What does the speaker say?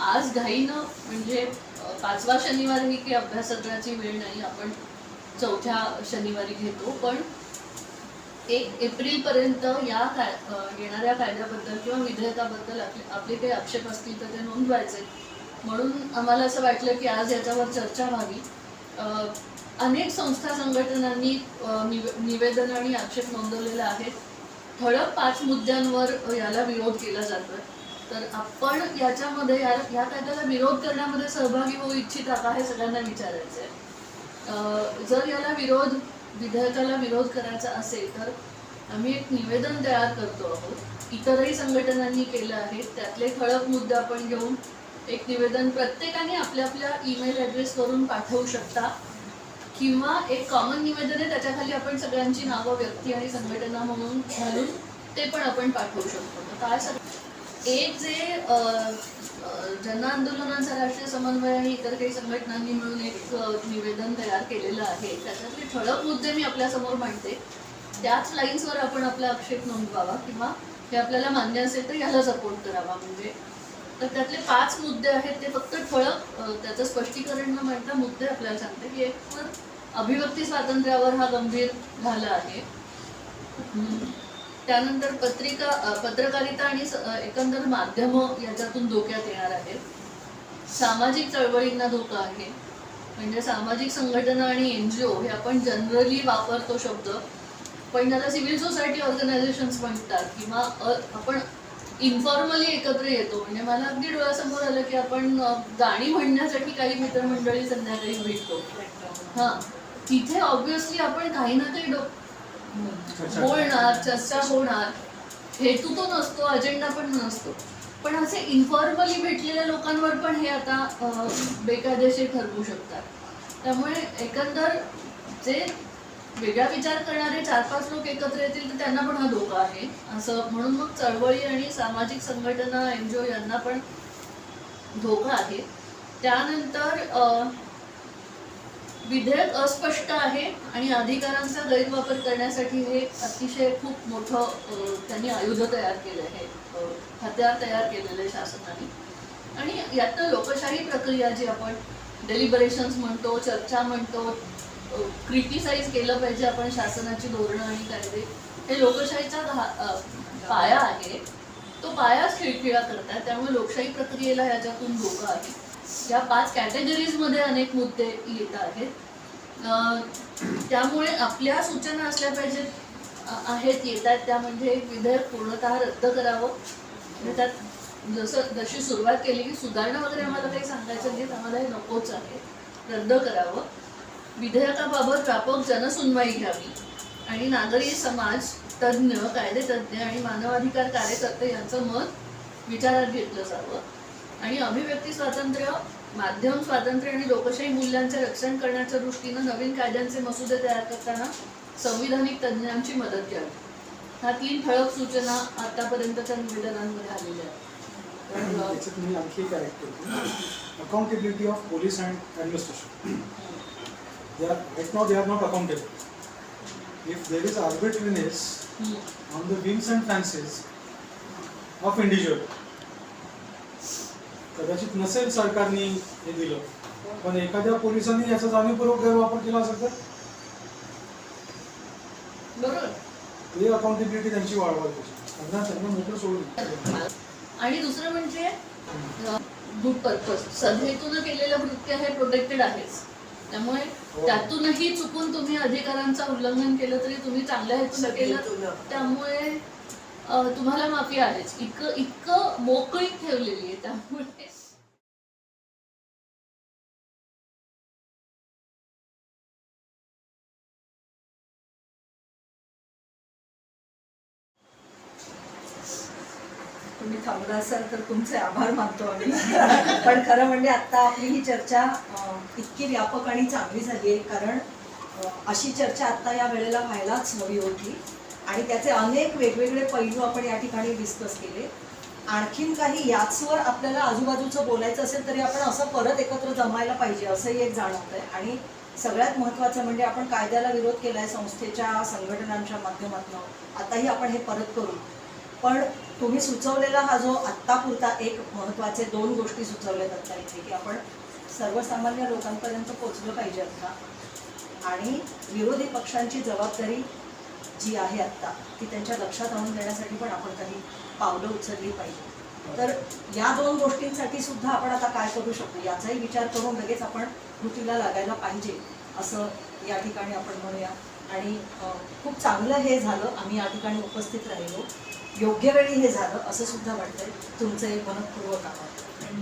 आज घाईनं म्हणजे पाचवा शनिवार ही काही अभ्यासत्राची वेळ नाही आपण चौथ्या शनिवारी घेतो पण एक एप्रिलपर्यंत या काय येणाऱ्या कायद्याबद्दल किंवा विधेयकाबद्दल आपले आपले काही आक्षेप असतील तर ते नोंदवायचे. म्हणून आम्हाला असं वाटलं की आज याच्यावर चर्चा व्हावी. अनेक संस्था संघटनांनी निवे- निवेदन आणि आक्षेप नोंदवलेले आहेत ठळक पाच मुद्द्यांवर याला विरोध केला जातोय. तर आपण याच्यामध्ये या या कायद्याला विरोध करण्यामध्ये सहभागी होऊ इच्छिता का हे सगळ्यांना विचारायचं आहे. जर याला विरोध विधेयकाला विरोध करायचा असेल तर आम्ही एक निवेदन तयार करतो आहोत. इतरही संघटनांनी केलं आहे त्यातले ठळक मुद्दे आपण घेऊन एक निवेदन प्रत्येकाने आपल्या आपल्या ईमेल ॲड्रेसवरून पाठवू शकता. किंवा एक कॉमन निवेदन आहे त्याच्याखाली आपण सगळ्यांची नावं व्यक्ती आणि संघटना म्हणून घालून ते पण आपण पाठवू शकतो. काय सगळं एक जे जन आंदोलनाचा राष्ट्रीय समन्वय आणि इतर काही संघटनांनी मिळून एक निवेदन तयार केलेलं आहे. त्याच्यातले ठळक मुद्दे मी आपल्यासमोर मांडते. त्याच लाईन्सवर आपण आपला आक्षेप नोंदवावा किंवा हे आपल्याला मान्य असेल तर याला सपोर्ट करावा. म्हणजे तर त्यातले पाच मुद्दे आहेत ते फक्त ठळक त्याचं स्पष्टीकरण न मांडता मुद्दे आपल्याला सांगते. की एक तर अभिव्यक्ती स्वातंत्र्यावर हा गंभीर झाला आहे. त्यानंतर पत्रिका पत्रकारिता आणि एकंदर माध्यमं याच्यातून धोक्यात येणार आहेत. सामाजिक चळवळींना धोका आहे. म्हणजे सामाजिक संघटना आणि एन जी ओ हे आपण जनरली वापरतो शब्द. पण त्याला सिव्हिल सोसायटी ऑर्गनायझेशन्स म्हणतात किंवा आपण इन्फॉर्मली एकत्र येतो. म्हणजे मला अगदी डोळ्यासमोर आलं की आपण गाणी म्हणण्यासाठी काही मित्रमंडळी संध्याकाळी भेटतो. हां. तिथे ऑब्विसली आपण काही ना काही डो बोलणार चर्चा होणार. हेतू तो नसतो अजेंडा पण नसतो. पण असे इन्फॉर्मली भेटलेल्या लोकांवर पण हे आता बेकायदेशीर ठरवू शकतात. त्यामुळे एकंदर जे वेगळा विचार करणारे चार पाच लोक एकत्र येतील तर त्यांना पण हा धोका आहे. असं म्हणून मग चळवळी आणि सामाजिक संघटना एन जी ओ यांना पण धोका आहे. त्यानंतर विधेयक अस्पष्ट आहे आणि अधिकारांचा गैरवापर करण्यासाठी हे अतिशय खूप मोठं त्यांनी आयुध तयार केलं आहे हत्यार तयार केलेलं आहे शासनाने. आणि यातनं लोकशाही प्रक्रिया जी आपण डेलिबरेशन्स म्हणतो चर्चा म्हणतो क्रिटिसाइज केलं पाहिजे आपण शासनाची धोरणं आणि कायदे हे लोकशाहीचा पाया आहे. तो पायाच खिळखिळा करतात त्यामुळे लोकशाही प्रक्रियेला याच्यातून धोका आहे. या पाच कॅटेगरीजमध्ये अनेक मुद्दे येत आहेत. त्यामुळे आपल्या सूचना असल्या पाहिजेत आहेत येत आहेत. त्या म्हणजे एक विधेयक पूर्णतः रद्द करावं. त्यात जसं जशी सुरुवात केली की सुधारणा वगैरे आम्हाला काही सांगायचं नाही आम्हाला हे नकोच आहे. रद्द करावं. विधेयकाबाबत व्यापक जनसुनवाई घ्यावी. आणि नागरी समाज तज्ज्ञ कायदेतज्ज्ञ आणि मानवाधिकार कार्यकर्ते यांचं मत विचारात घेतलं जावं. आणि अभिव्यक्ती स्वातंत्र्य माध्यम स्वातंत्र्य आणि लोकशाही मूल्यांचे रक्षण करण्याच्या दृष्टीनं नवीन कायद्यांचे मसुदे तयार करताना संविधानिक तज्ज्ञांची मदत घ्यावी ह्या तीन ठळक सूचना आतापर्यंतच्या निवेदनांमध्ये आलेल्या आहेत. आणखी accountability of police and administration right now they are not accountable if there is arbitrariness. On the wings and fancies of individual कदाचित नसेल सरकारने हे दिलं. पण एखाद्या पोलिसांनी याचा जाणीवपूर्वक गैरवापर केला असेल तर? बरोबर. ते अकाउंटेबिलिटी त्यांची वाढवायला पाहिजे त्यांना त्यांना मोठं सोडून आणि दुसरं म्हणजे गुड पर्पज सदहेतून केलेलं कृत्य हे प्रोटेक्टेड आहेच. त्यामुळे हो. त्यातूनही चुकून तुम्ही अधिकारांचं उल्लंघन केलं तरी तुम्ही चांगल्या हेतून केलं त्यामुळे तुम्हाला माफी आहेच इतकं इतकं मोकळीत ठेवलेली आहे त्यामुळे. तुम्ही थांबला असाल तर तुमचे आभार मानतो आम्ही. पण खरं म्हणजे आता आपली ही चर्चा इतकी व्यापक आणि चांगली झाली आहे. कारण अशी चर्चा आता या वेळेला व्हायलाच हवी होती. आणि त्याचे अनेक वेगवेगळे पैलू आपण या ठिकाणी डिस्कस केले. आणखीन काही याचवर आपल्याला आजूबाजूचं बोलायचं असेल तरी आपण असं परत एकत्र जमायला पाहिजे असंही एक जाणवत आहे आणि सगळ्यात महत्त्वाचं म्हणजे आपण कायद्याला विरोध केला आहे संस्थेच्या संघटनांच्या माध्यमातून. आताही आपण हे परत करू. पण तुम्ही सुचवलेला हा जो आत्तापुरता एक महत्त्वाचे दोन गोष्टी सुचवल्या जातात इथे की आपण सर्वसामान्य लोकांपर्यंत पोचलं पाहिजे आता. आणि विरोधी पक्षांची जबाबदारी जी आहे आत्ता ती त्यांच्या लक्षात आणून देण्यासाठी पण आपण काही पावलं उचलली पाहिजे. तर या दोन गोष्टींसाठी सुद्धा आपण आता काय करू शकतो? याचाही विचार करून लगेच आपण कृतीला लागायला पाहिजे असं या ठिकाणी आपण म्हणूया. आणि खूप चांगलं हे झालं आम्ही या ठिकाणी उपस्थित राहिलो. योग्य वेळी हे झालं असं सुद्धा वाटतंय. तुमचं हे मनपूर्वक आभार.